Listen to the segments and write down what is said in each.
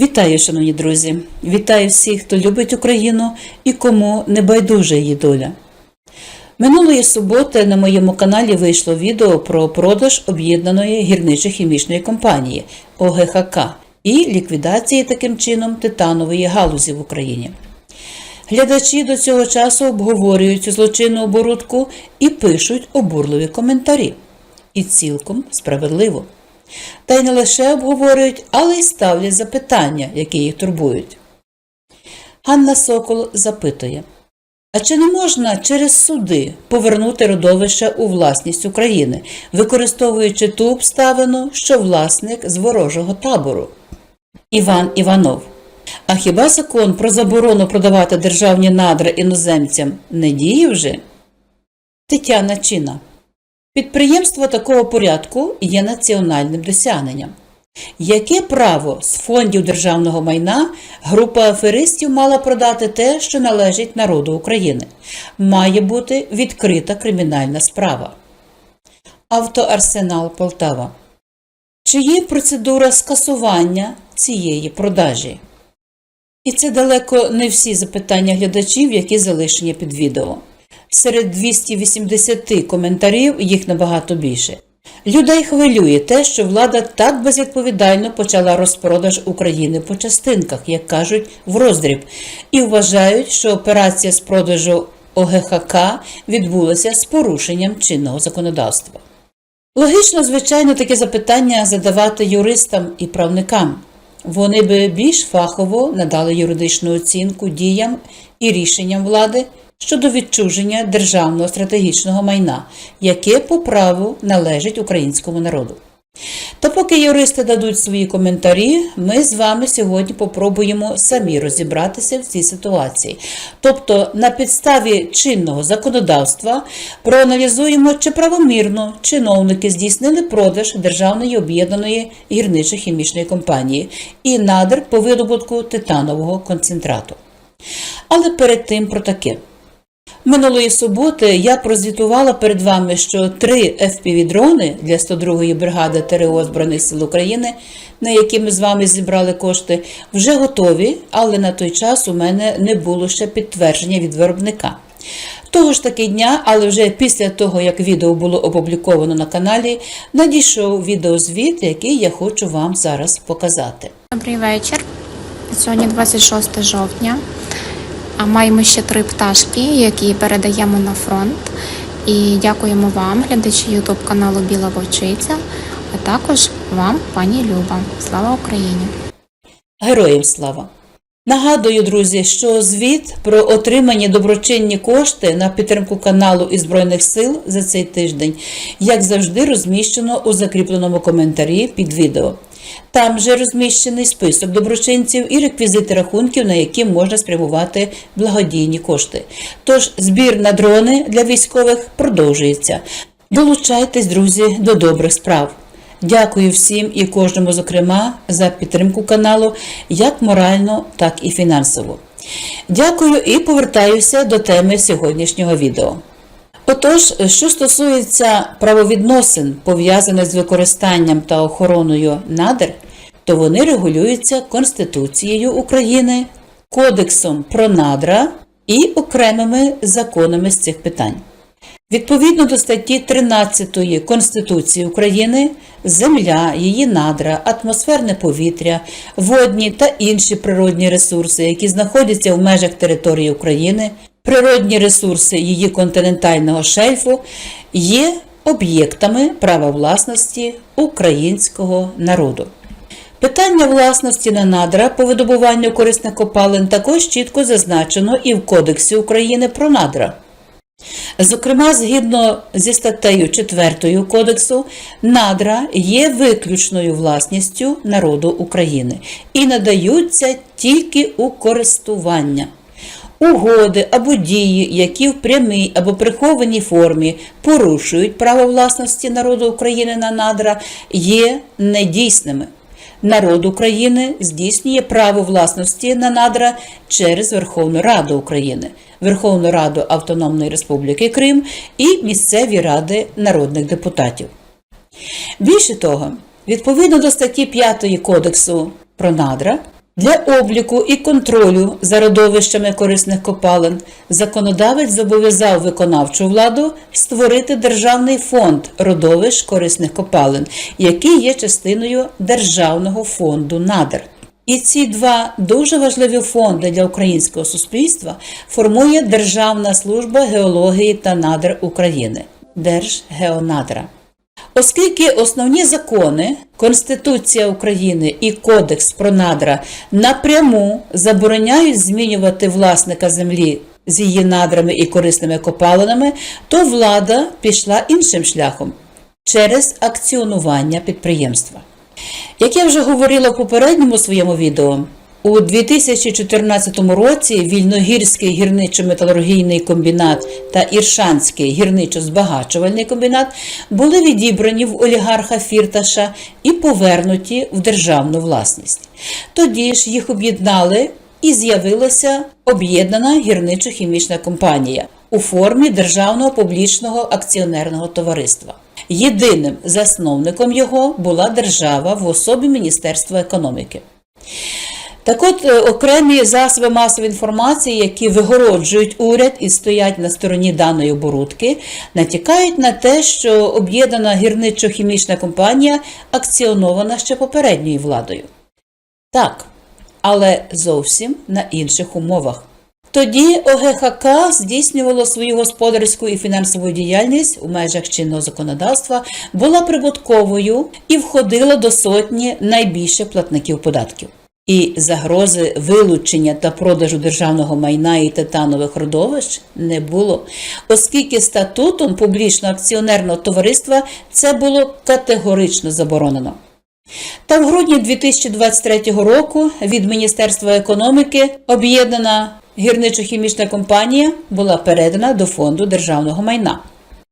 Вітаю, шановні друзі! Вітаю всіх, хто любить Україну і кому не байдужа її доля. Минулої суботи на моєму каналі вийшло відео про продаж об'єднаної гірничо-хімічної компанії ОГХК і ліквідації таким чином титанової галузі в Україні. Глядачі до цього часу обговорюють цю злочинну оборудку і пишуть обурливі коментарі. І цілком справедливо. Та й не лише обговорюють, але й ставлять запитання, які їх турбують. Ганна Сокол запитує: а чи не можна через суди повернути родовище у власність України, використовуючи ту обставину, що власник з ворожого табору? Іван Іванов. А хіба закон про заборону продавати державні надра іноземцям не діє вже? Тетяна Чина. Підприємство такого порядку є національним досягненням. Яке право з фондів державного майна група аферистів мала продати те, що належить народу України? Має бути відкрита кримінальна справа. Автоарсенал Полтава. Чи є процедура скасування цієї продажі? І це далеко не всі запитання глядачів, які залишені під відео. Серед 280 коментарів їх набагато більше. Людей хвилює те, що влада так безвідповідально почала розпродаж України по частинках, як кажуть, в роздріб, і вважають, що операція з продажу ОГХК відбулася з порушенням чинного законодавства. Логічно, звичайно, таке запитання задавати юристам і правникам. Вони би більш фахово надали юридичну оцінку діям і рішенням влади щодо відчуження державного стратегічного майна, яке по праву належить українському народу. Та поки юристи дадуть свої коментарі, ми з вами сьогодні попробуємо самі розібратися в цій ситуації. Тобто, на підставі чинного законодавства проаналізуємо, чи правомірно чиновники здійснили продаж державної об'єднаної гірничо-хімічної компанії і надр по видобутку титанового концентрату. Але перед тим про таке. Минулої суботи я прозвітувала перед вами, що три FPV-дрони для 102-ї бригади ТРО Збройних сил України, на які ми з вами зібрали кошти, вже готові, але на той час у мене не було ще підтвердження від виробника. Того ж таки дня, але вже після того, як відео було опубліковано на каналі, надійшов відеозвіт, який я хочу вам зараз показати. Добрий вечір. Сьогодні 26 жовтня. А маємо ще три пташки, які передаємо на фронт. І дякуємо вам, глядачі Ютуб каналу Біла Вовчиця, а також вам, пані Люба. Слава Україні! Героям слава! Нагадую, друзі, що звіт про отримані доброчинні кошти на підтримку каналу і Збройних сил за цей тиждень, як завжди, розміщено у закріпленому коментарі під відео. Там же розміщений список доброчинців і реквізити рахунків, на які можна спрямувати благодійні кошти. Тож збір на дрони для військових продовжується. Долучайтесь, друзі, до добрих справ. Дякую всім і кожному, зокрема, за підтримку каналу, як морально, так і фінансово. Дякую і повертаюся до теми сьогоднішнього відео. Отож, що стосується правовідносин, пов'язаних з використанням та охороною надр, то вони регулюються Конституцією України, Кодексом про надра і окремими законами з цих питань. Відповідно до статті 13 Конституції України, земля, її надра, атмосферне повітря, водні та інші природні ресурси, які знаходяться в межах території України, природні ресурси її континентального шельфу, є об'єктами права власності українського народу. Питання власності на надра по видобуванню корисних копалин також чітко зазначено і в Кодексі України про надра. Зокрема, згідно зі статтею 4 Кодексу, надра є виключною власністю народу України і надаються тільки у користування. Угоди або дії, які в прямій або прихованій формі порушують право власності народу України на надра, є недійсними. Народ України здійснює право власності на надра через Верховну Раду України, Верховну Раду Автономної Республіки Крим і місцеві ради народних депутатів. Більше того, відповідно до статті 5 Кодексу про надра, Для обліку і контролю за родовищами корисних копалин законодавець зобов'язав виконавчу владу створити державний фонд родовищ корисних копалин, який є частиною Державного фонду надр. І ці два дуже важливі фонди для українського суспільства формує Державна служба геології та надр України Держгеонадра. Оскільки основні закони, Конституція України і Кодекс про надра напряму забороняють змінювати власника землі з її надрами і корисними копалинами, то влада пішла іншим шляхом через акціонування підприємства. Як я вже говорила в попередньому своєму відео, у 2014 році Вільногірський гірничо-металургійний комбінат та Іршанський гірничо-збагачувальний комбінат були відібрані в олігарха Фірташа і повернуті в державну власність. Тоді ж їх об'єднали і з'явилася об'єднана гірничо-хімічна компанія у формі державного публічного акціонерного товариства. Єдиним засновником його була держава в особі Міністерства економіки. Так от е, окремі засоби масової інформації, які вигороджують уряд і стоять на стороні даної оборудки, натякають на те, що об'єднана гірничо-хімічна компанія акціонована ще попередньою владою. Так, але зовсім на інших умовах. Тоді ОГХК здійснювало свою господарську і фінансову діяльність у межах чинного законодавства, була прибутковою і входила до сотні найбільших платників податків. І загрози вилучення та продажу державного майна і титанових родовищ не було, оскільки статутом публічного акціонерного товариства це було категорично заборонено. Та в грудні 2023 року від Міністерства економіки об'єднана гірничо-хімічна компанія була передана до фонду державного майна.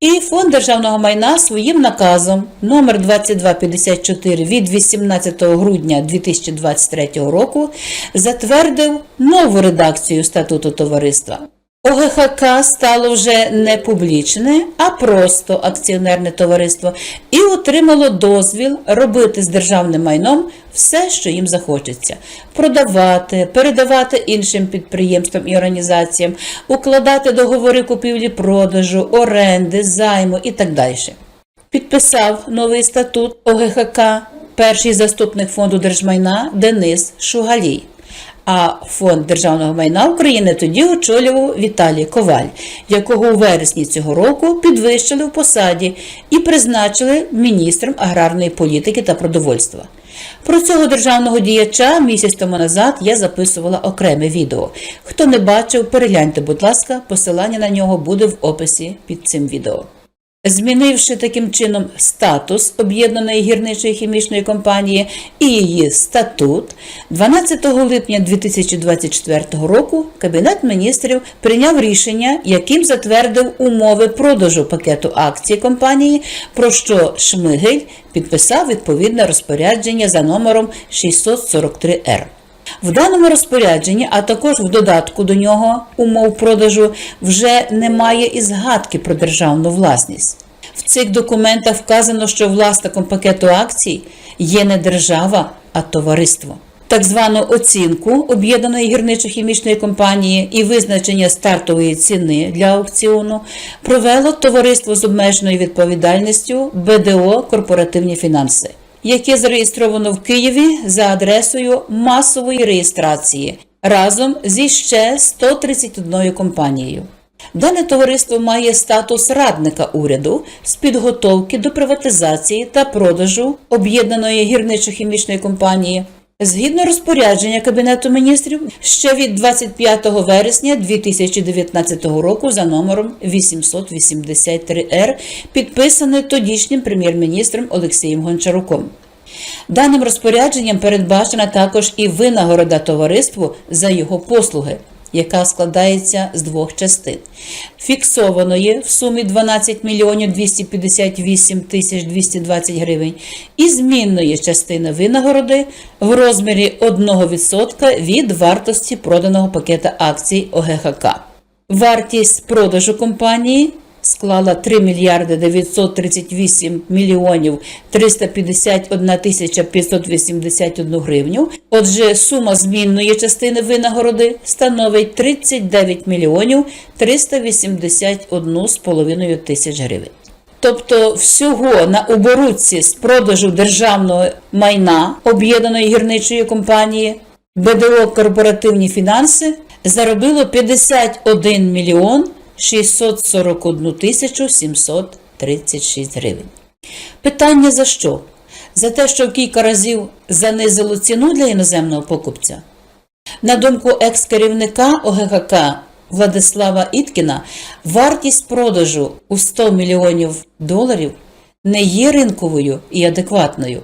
І фонд державного майна своїм наказом номер 2254 від 18 грудня 2023 року затвердив нову редакцію статуту товариства. ОГХК стало вже не публічне, а просто акціонерне товариство і отримало дозвіл робити з державним майном все, що їм захочеться: продавати, передавати іншим підприємствам і організаціям, укладати договори купівлі-продажу, оренди, займу і так далі. Підписав новий статут ОГХК перший заступник фонду держмайна Денис Шугалій. А фонд державного майна України тоді очолював Віталій Коваль, якого у вересні цього року підвищили в посаді і призначили міністром аграрної політики та продовольства. Про цього державного діяча місяць тому назад я записувала окреме відео. Хто не бачив, перегляньте, будь ласка, посилання на нього буде в описі під цим відео. Змінивши таким чином статус об'єднаної гірничої хімічної компанії і її статут, 12 липня 2024 року Кабінет міністрів прийняв рішення, яким затвердив умови продажу пакету акцій компанії, про що Шмигель підписав відповідне розпорядження за номером 643Р. В даному розпорядженні, а також в додатку до нього умов продажу, вже немає і згадки про державну власність. В цих документах вказано, що власником пакету акцій є не держава, а товариство. Так звану оцінку об'єднаної гірничо-хімічної компанії і визначення стартової ціни для аукціону провело товариство з обмеженою відповідальністю БДО Корпоративні фінанси яке зареєстровано в Києві за адресою масової реєстрації разом зі ще 131 компанією. Дане товариство має статус радника уряду з підготовки до приватизації та продажу об'єднаної гірничо-хімічної компанії. Згідно розпорядження Кабінету міністрів ще від 25 вересня 2019 року за номером 883Р, підписане тодішнім прем'єр-міністром Олексієм Гончаруком. Даним розпорядженням передбачена також і винагорода товариству за його послуги, яка складається з двох частин: фіксованої в сумі 12 мільйонів 258 тисяч 220 гривень, і змінної частини винагороди в розмірі 1% від вартості проданого пакета акцій ОГХК. Вартість продажу компанії склала 3 мільярди 938 мільйонів 351 тисяча 581 гривню. Отже, сума змінної частини винагороди становить 39 мільйонів 381 з половиною тисяч гривень. Тобто всього на оборудці з продажу державного майна об'єднаної гірничої компанії БДО Корпоративні фінанси заробило 51 мільйон 641 736 гривень. Питання за що? За те, що в кілька разів занизило ціну для іноземного покупця? На думку екс-керівника ОГХК Владислава Іткіна, вартість продажу у 100 мільйонів доларів не є ринковою і адекватною.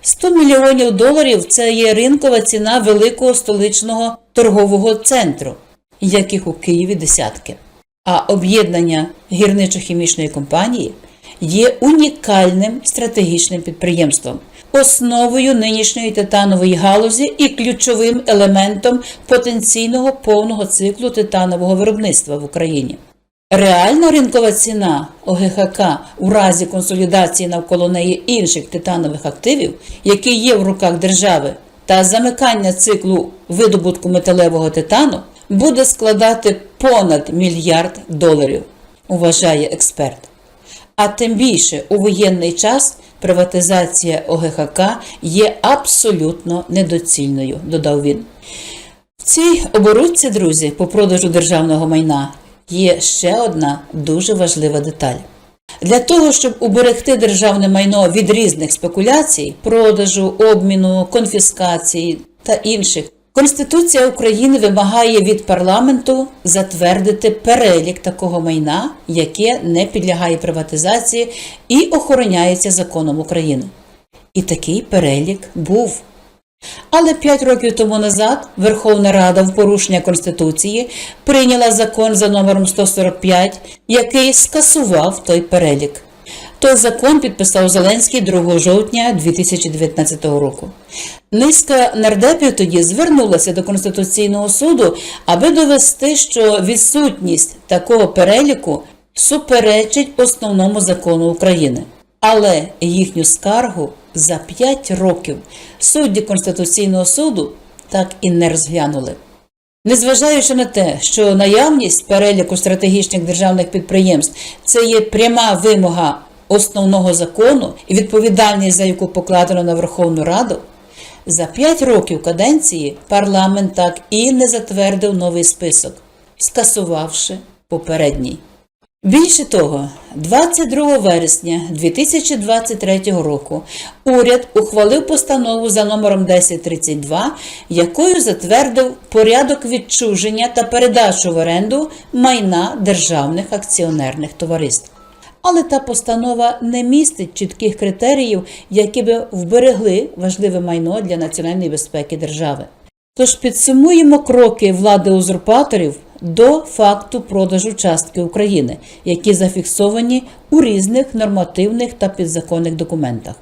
100 мільйонів доларів це є ринкова ціна великого столичного торгового центру, яких у Києві десятки. А об'єднання гірничо-хімічної компанії є унікальним стратегічним підприємством, основою нинішньої титанової галузі і ключовим елементом потенційного повного циклу титанового виробництва в Україні. Реальна ринкова ціна ОГХК у разі консолідації навколо неї інших титанових активів, які є в руках держави, та замикання циклу видобутку металевого титану буде складати понад мільярд доларів, вважає експерт. А тим більше у воєнний час приватизація ОГХК є абсолютно недоцільною, додав він. В цій оборудці, друзі, по продажу державного майна є ще одна дуже важлива деталь. Для того, щоб уберегти державне майно від різних спекуляцій, продажу, обміну, конфіскації та інших, Конституція України вимагає від парламенту затвердити перелік такого майна, яке не підлягає приватизації і охороняється законом України. І такий перелік був. Але п'ять років тому назад Верховна Рада в порушення Конституції прийняла закон за номером 145, який скасував той перелік. Той закон підписав Зеленський 2 жовтня 2019 року. Низка нардепів тоді звернулася до Конституційного суду, аби довести, що відсутність такого переліку суперечить основному закону України. Але їхню скаргу за 5 років судді Конституційного суду так і не розглянули. Незважаючи на те, що наявність переліку стратегічних державних підприємств це є пряма вимога основного закону і відповідальність за яку покладено на Верховну Раду, за 5 років каденції парламент так і не затвердив новий список, скасувавши попередній. Більше того, 22 вересня 2023 року уряд ухвалив постанову за номером 1032, якою затвердив порядок відчуження та передачу в оренду майна державних акціонерних товариств. Але та постанова не містить чітких критеріїв, які би вберегли важливе майно для національної безпеки держави. Тож підсумуємо кроки влади узурпаторів до факту продажу частки України, які зафіксовані у різних нормативних та підзаконних документах.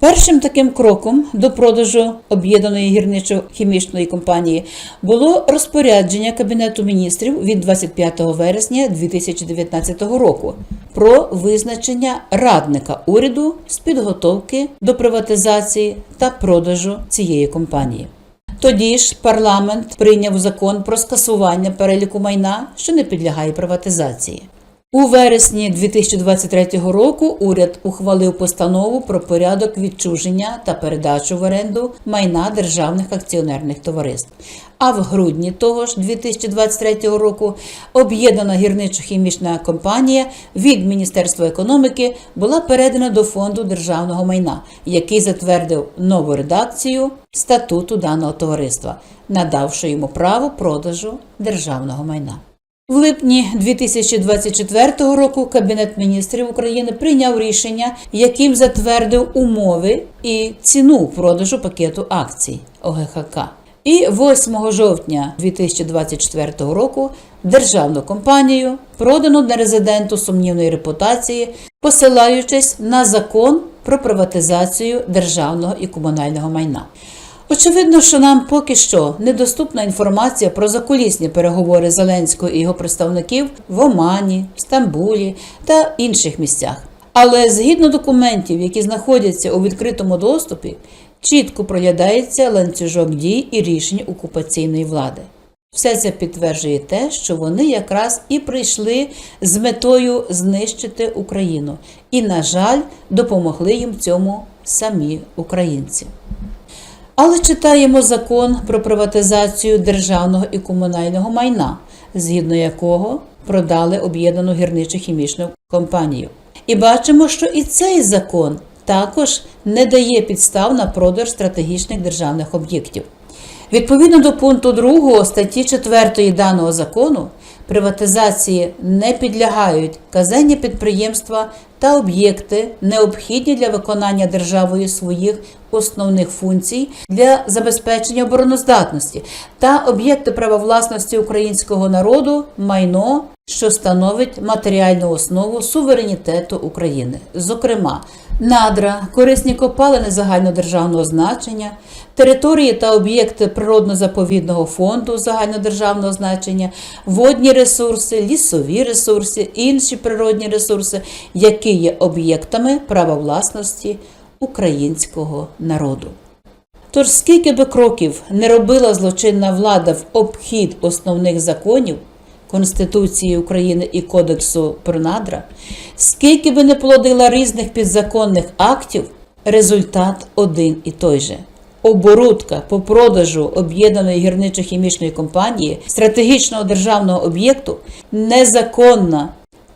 Першим таким кроком до продажу об'єднаної гірничо-хімічної компанії було розпорядження Кабінету міністрів від 25 вересня 2019 року про визначення радника уряду з підготовки до приватизації та продажу цієї компанії. Тоді ж парламент прийняв закон про скасування переліку майна, що не підлягає приватизації. У вересні 2023 року уряд ухвалив постанову про порядок відчуження та передачу в оренду майна державних акціонерних товариств. А в грудні того ж 2023 року об'єднана гірничо-хімічна компанія від Міністерства економіки була передана до фонду державного майна, який затвердив нову редакцію статуту даного товариства, надавши йому право продажу державного майна. В липні 2024 року Кабінет міністрів України прийняв рішення, яким затвердив умови і ціну продажу пакету акцій ОГХК. І 8 жовтня 2024 року державну компанію продано нерезиденту сумнівної репутації, посилаючись на закон про приватизацію державного і комунального майна. Очевидно, що нам поки що недоступна інформація про закулісні переговори Зеленського і його представників в Омані, Стамбулі та інших місцях. Але згідно документів, які знаходяться у відкритому доступі, чітко проглядається ланцюжок дій і рішень окупаційної влади. Все це підтверджує те, що вони якраз і прийшли з метою знищити Україну, і, на жаль, допомогли їм цьому самі українці. Але читаємо закон про приватизацію державного і комунального майна, згідно якого продали об'єднану гірничо-хімічну компанію. І бачимо, що і цей закон також не дає підстав на продаж стратегічних державних об'єктів. Відповідно до пункту 2 статті 4 даного закону, приватизації не підлягають казенні підприємства та об'єкти, необхідні для виконання державою своїх основних функцій для забезпечення обороноздатності та об'єкти права власності українського народу, майно, що становить матеріальну основу суверенітету України, зокрема, надра, корисні копалини загальнодержавного значення, території та об'єкти природно-заповідного фонду загальнодержавного значення, водні ресурси, лісові ресурси, інші природні ресурси, які є об'єктами права власності українського народу. Тож скільки би кроків не робила злочинна влада в обхід основних законів Конституції України і Кодексу про надра, скільки би не плодила різних підзаконних актів, результат один і той же. Оборудка по продажу об'єднаної гірничо-хімічної компанії стратегічного державного об'єкту незаконна,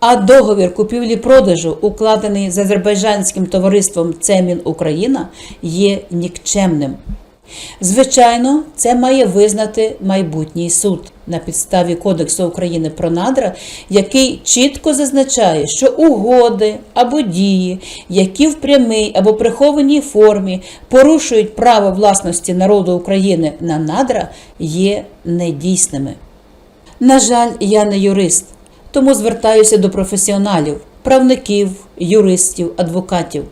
а договір купівлі-продажу, укладений з азербайджанським товариством Цемін Україна, є нікчемним. Звичайно, це має визнати майбутній суд на підставі Кодексу України про надра, який чітко зазначає, що угоди або дії, які в прямій або прихованій формі порушують право власності народу України на надра, є недійсними. На жаль, я не юрист, тому звертаюся до професіоналів, правників, юристів, адвокатів.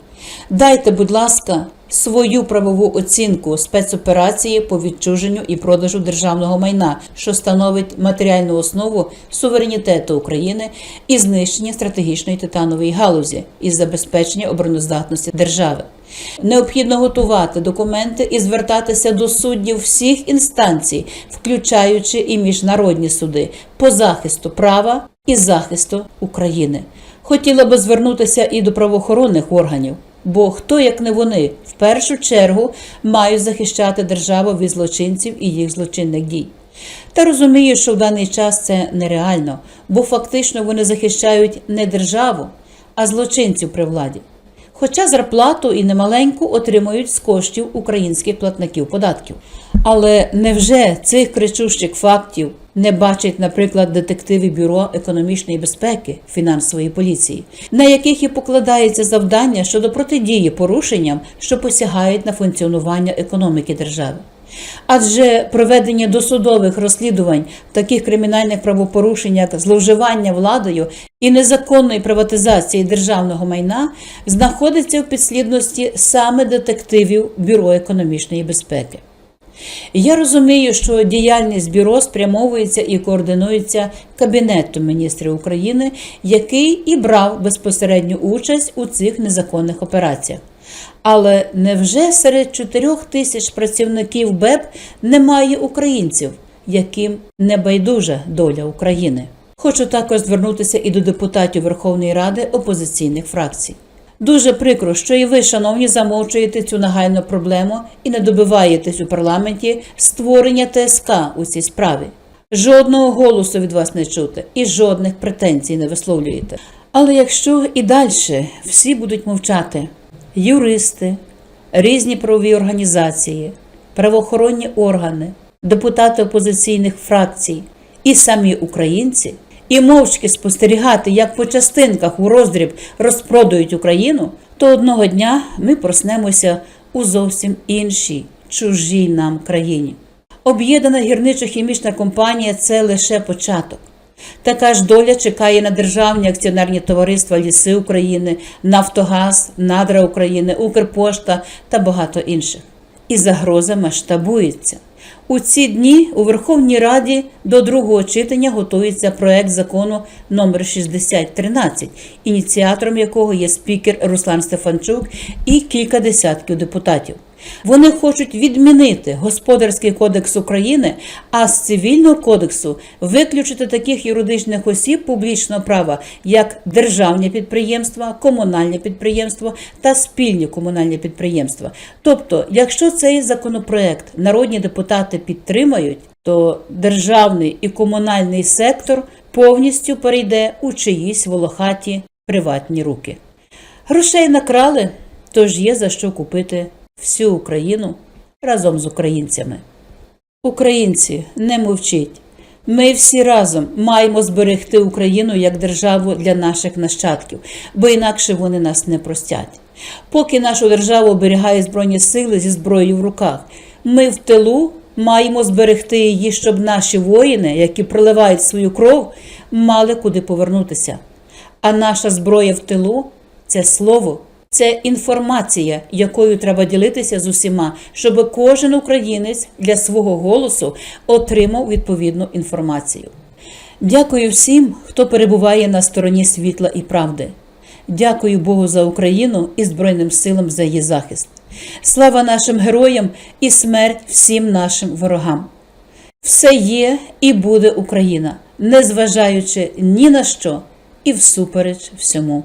Дайте, будь ласка, свою правову оцінку спецоперації по відчуженню і продажу державного майна, що становить матеріальну основу суверенітету України і знищення стратегічної титанової галузі із забезпечення обороноздатності держави. Необхідно готувати документи і звертатися до суддів всіх інстанцій, включаючи і міжнародні суди, по захисту права і захисту України. Хотіла би звернутися і до правоохоронних органів. Бо хто, як не вони, в першу чергу мають захищати державу від злочинців і їх злочинних дій. Та розумію, що в даний час це нереально, бо фактично вони захищають не державу, а злочинців при владі. Хоча зарплату і немаленьку отримують з коштів українських платників податків. Але невже цих кричущих фактів не бачать, наприклад, детективи Бюро економічної безпеки фінансової поліції, на яких і покладається завдання щодо протидії порушенням, що посягають на функціонування економіки держави? Адже проведення досудових розслідувань таких кримінальних правопорушень, як зловживання владою і незаконної приватизації державного майна, знаходиться в підслідності саме детективів Бюро економічної безпеки. Я розумію, що діяльність бюро спрямовується і координується Кабінетом міністрів України, який і брав безпосередню участь у цих незаконних операціях. Але невже серед 4 тисяч працівників БЕП немає українців, яким не байдужа доля України? Хочу також звернутися і до депутатів Верховної Ради опозиційних фракцій. Дуже прикро, що і ви, шановні, замовчуєте цю нагальну проблему і не добиваєтесь у парламенті створення ТСК у цій справі. Жодного голосу від вас не чути і жодних претензій не висловлюєте. Але якщо і далі всі будуть мовчати, юристи, різні правові організації, правоохоронні органи, депутати опозиційних фракцій і самі українці, і мовчки спостерігати, як по частинках у роздріб розпродають Україну, то одного дня ми проснемося у зовсім іншій, чужій нам країні. Об'єднана гірничо-хімічна компанія це лише початок. Така ж доля чекає на державні акціонерні товариства Ліси України, Нафтогаз, Надра України, Укрпошта та багато інших. і загроза масштабується. У ці дні у Верховній Раді до другого читання готується проект закону номер 6013, ініціатором якого є спікер Руслан Стефанчук і кілька десятків депутатів. Вони хочуть відмінити Господарський кодекс України, а з цивільного кодексу виключити таких юридичних осіб публічного права, як державні підприємства, комунальні підприємства та спільні комунальні підприємства. Тобто, якщо цей законопроект народні депутати підтримають, то державний і комунальний сектор повністю перейде у чиїсь волохаті приватні руки. Грошей накрали, тож є за що купити всю Україну разом з українцями. Українці, не мовчіть. Ми всі разом маємо зберегти Україну як державу для наших нащадків, бо інакше вони нас не простять. Поки нашу державу оберігають Збройні сили зі зброєю в руках, ми в тилу маємо зберегти її, щоб наші воїни, які проливають свою кров, мали куди повернутися. А наша зброя в тилу це слово, це інформація, якою треба ділитися з усіма, щоб кожен українець для свого голосу отримав відповідну інформацію. Дякую всім, хто перебуває на стороні світла і правди. Дякую Богу за Україну і Збройним силам за її захист. Слава нашим героям і смерть всім нашим ворогам. Все є і буде Україна, незважаючи ні на що і всупереч всьому.